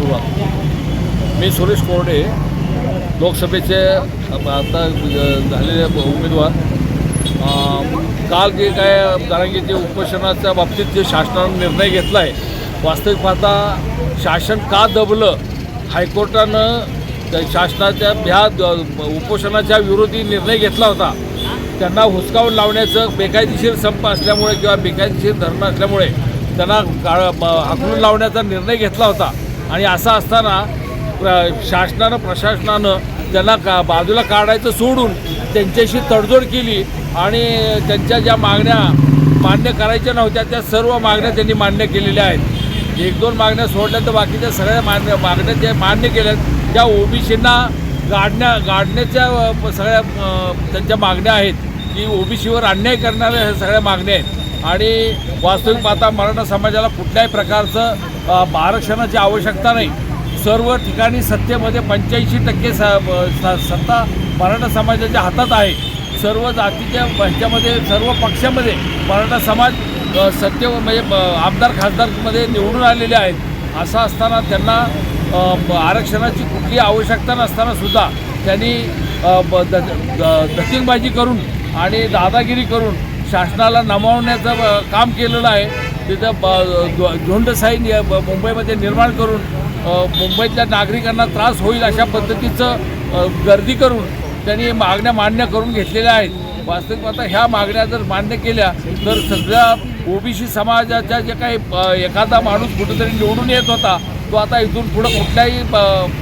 सुरुवात. मी सुरेश कोरडे लोकसभेचे आता झालेले उमेदवार. काल जे काय जरांगीचे उपोषणाच्या बाबतीत जे शासनानं निर्णय घेतला आहे वास्तविक पाहता शासन का दबलं? हायकोर्टानं त्या शासनाच्या ह्या द- उपोषणाच्या विरोधी निर्णय घेतला होता. त्यांना हुसकावून लावण्याचं बेकायदेशीर संप असल्यामुळे किंवा बेकायदेशीर धरणं असल्यामुळे त्यांना ब- हाकलून लावण्याचा निर्णय घेतला होता. आणि असं असताना प्र- शासनानं प्रशासनानं त्यांना का बाजूला काढायचं सोडून त्यांच्याशी तडजोड केली आणि त्यांच्या ज्या मागण्या मान्य करायच्या नव्हत्या त्या सर्व मागण्या त्यांनी मान्य केलेल्या आहेत. एक दोन मागण्या सोडल्या तर बाकीच्या सगळ्या मान्य मागण्या ज्या मान्य केल्यात त्या ओबीसींना गाडण्या गाडण्याच्या सगळ्या त्यांच्या मागण्या आहेत की ओबीसीवर अन्याय करणाऱ्या ह्या सगळ्या मागण्या आहेत. आणि वास्तविक पाहता मराठा समाजाला कुठल्याही प्रकारचं आरक्षणाची आवश्यकता नाही. सर्व ठिकाणी सत्तेमध्ये पंच्याऐंशी टक्के स स- सत्ता मराठा समाजाच्या हातात आहे. सर्व जातीच्या ह्याच्यामध्ये सर्व पक्षामध्ये मराठा समाज सत्य म्हणजे आमदार खासदारमध्ये निवडून आलेले आहेत. असं असताना त्यांना आरक्षणाची कुठली आवश्यकता नसताना सुद्धा त्यांनी अ, ब- द- द- करून आणि दादागिरी करून शासनाला नमावण्याचं काम केलेलं आहे. तिथं ब- द- मुंबईमध्ये निर्माण करून मुंबईतल्या नागरिकांना त्रास होईल अशा पद्धतीचं गर्दी करून त्यांनी मागण्या मान्य करून घेतलेल्या आहेत. वास्तविक आता ह्या मागण्या जर मान्य केल्या तर सगळ्या ओबीसी समाजाच्या जे काही एखादा माणूस कुठेतरी निवडून येत होता तो आता इथून पुढं कुठल्याही ब-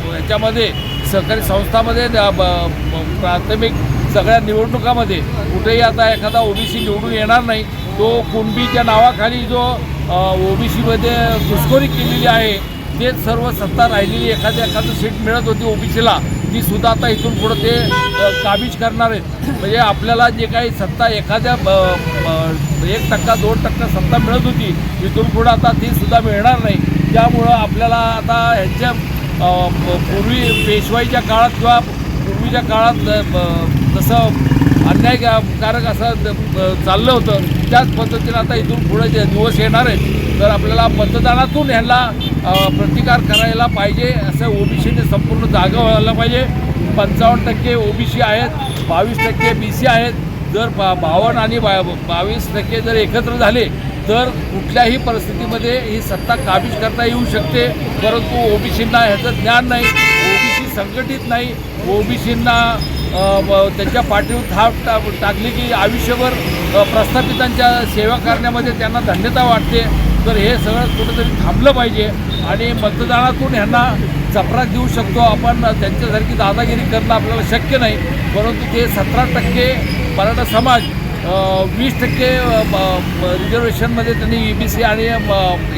ह्याच्यामध्ये सहकारी संस्थामध्ये द- ब- प्राथमिक सगळ्या निवडणुकामध्ये कुठेही आता एखादा ओबीसी निवडून येणार नाही तो कुणबीच्या नावाखाली जो ओबीसीमध्ये घुसखोरी केलेली आहे तेच सर्व सत्ता राहिलेली एखाद्या एखादं सीट मिळत होती ओबीसीला ती सुद्धा आता इथून पुढं ते काबीज करणार आहेत. म्हणजे आपल्याला जे काही सत्ता एखाद्या ब- ब- एक टक्का दोन टक्का सत्ता मिळत होती इथून पुढं आता ती सुद्धा मिळणार नाही. त्यामुळं आपल्याला आता ह्यांच्या पूर्वी पेशवाईच्या काळात किंवा पूर्वीच्या काळात ब- जसं अन्यायकारक असं द- चाललं होतं त्याच पद्धतीनं आता इथून पुढे जे दिवस येणार आहेत तर आपल्याला मतदानातून ह्याला प्रतिकार करायला पाहिजे असं ओबीसीने संपूर्ण जागा व्हायला पाहिजे. पंचावन्न टक्के ओबीसी आहेत बावीस टक्के बी सी आहेत. जर बा बावन्न आणि बा बावीस टक्के जर एकत्र झाले तर कुठल्याही परिस्थितीमध्ये ही सत्ता काबीज करता येऊ शकते. परंतु ओबीसींना ह्याचं ज्ञान नाही ओबीसी संघटित नाही ओबीसींना त्यांच्या पाठीवर थाप टा टाकली की आयुष्यभर प्रस्थापितांच्या सेवा करण्यामध्ये त्यांना धन्यता वाटते. तर हे सगळं कुठंतरी थांबलं पाहिजे आणि मतदानातून ह्यांना चपराक देऊ शकतो. आपण त्यांच्यासारखी दादागिरी करणं आपल्याला शक्य नाही. परंतु ते सतरा टक्के मराठा समाज वीस टक्के रिझर्वेशनमध्ये त्यांनी ई बी सी आणि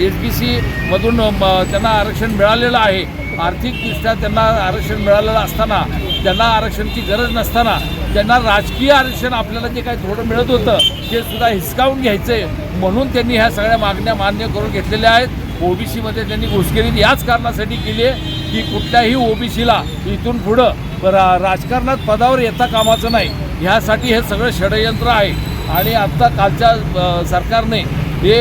एस बी सीमधून त्यांना आरक्षण मिळालेलं आहे. आर्थिकदृष्ट्या त्यांना आरक्षण मिळालेलं असताना त्यांना आरक्षणची गरज नसताना त्यांना राजकीय आरक्षण आपल्याला जे काही थोडं मिळत होतं ते सुद्धा हिसकावून घ्यायचं. आहे म्हणून त्यांनी ह्या सगळ्या मागण्या मान्य करून घेतलेल्या आहेत. ओबीसीमध्ये त्यांनी घुसखोरी याच कारणासाठी केली आहे की कुठल्याही ओबीसीला इथून पुढं रा राजकारणात पदावर येता कामाचं नाही. ह्यासाठी हे सगळं षडयंत्र आहे. आणि आत्ता कालच्या सरकारने हे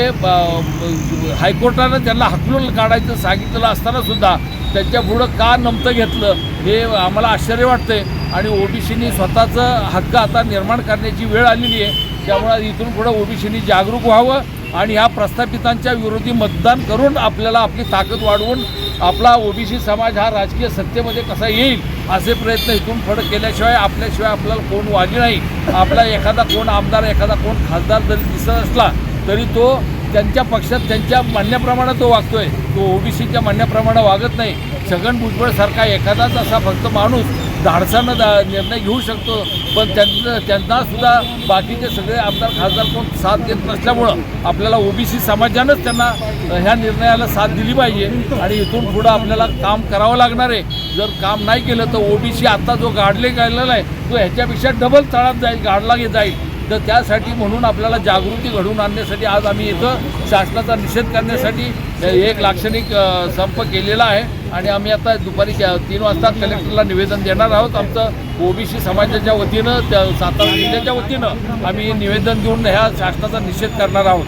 हायकोर्टानं त्यांना हकलून काढायचं सांगितलेलं असताना सुद्धा त्यांच्या पुढं का नमतं घेतलं हे आम्हाला आश्चर्य वाटतंय. आणि ओबीसीनी स्वतःचं हक्क आता निर्माण करण्याची वेळ आलेली आहे. त्यामुळे इथून पुढं ओबीसीनी जागरूक व्हावं आणि ह्या प्रस्थापितांच्या विरोधी मतदान करून आपल्याला आपली ताकद वाढवून आपला ओबीसी समाज हा राजकीय सत्तेमध्ये कसा येईल असे प्रयत्न इथून पुढं केल्याशिवाय आपल्याशिवाय आपल्याला कोण वाली नाही. आपला एखादा कोण आमदार एखादा कोण खासदार जरी दिसत असला तरी तो त्यांच्या पक्षात त्यांच्या म्हणण्याप्रमाणे तो वागतोय. तो ओबीसीच्या म्हणण्याप्रमाणे वागत नाही. छगन भुजबळसारखा एखादाच असा फक्त माणूस धाडसानं दा निर्णय घेऊ शकतो. पण त्यांचं त्यांना सुद्धा बाकीचे सगळे आमदार खासदार कोण साथ देत नसल्यामुळं आपल्याला ओबीसी समाजानंच त्यांना ह्या निर्णयाला साथ दिली पाहिजे. आणि इथून पुढं आपल्याला काम करावं लागणार आहे. जर काम नाही केलं तर ओबीसी आता जो गाडले गेलेला आहे तो ह्याच्यापेक्षा डबल तळात जाईल गाडला गे जाईल. तर त्यासाठी म्हणून आपल्याला जागृती घडवून आणण्यासाठी आज आम्ही इथं शासनाचा निषेध करण्यासाठी एक लाक्षणिक संप केलेला आहे. आणि आम्ही आता दुपारी तीन वाजता कलेक्टरला निवेदन देणार आहोत. आमचं ओबीसी समाजाच्या वतीनं त्या सातारा जिल्ह्याच्या वतीनं आम्ही निवेदन देऊन ह्या शासनाचा निषेध करणार आहोत.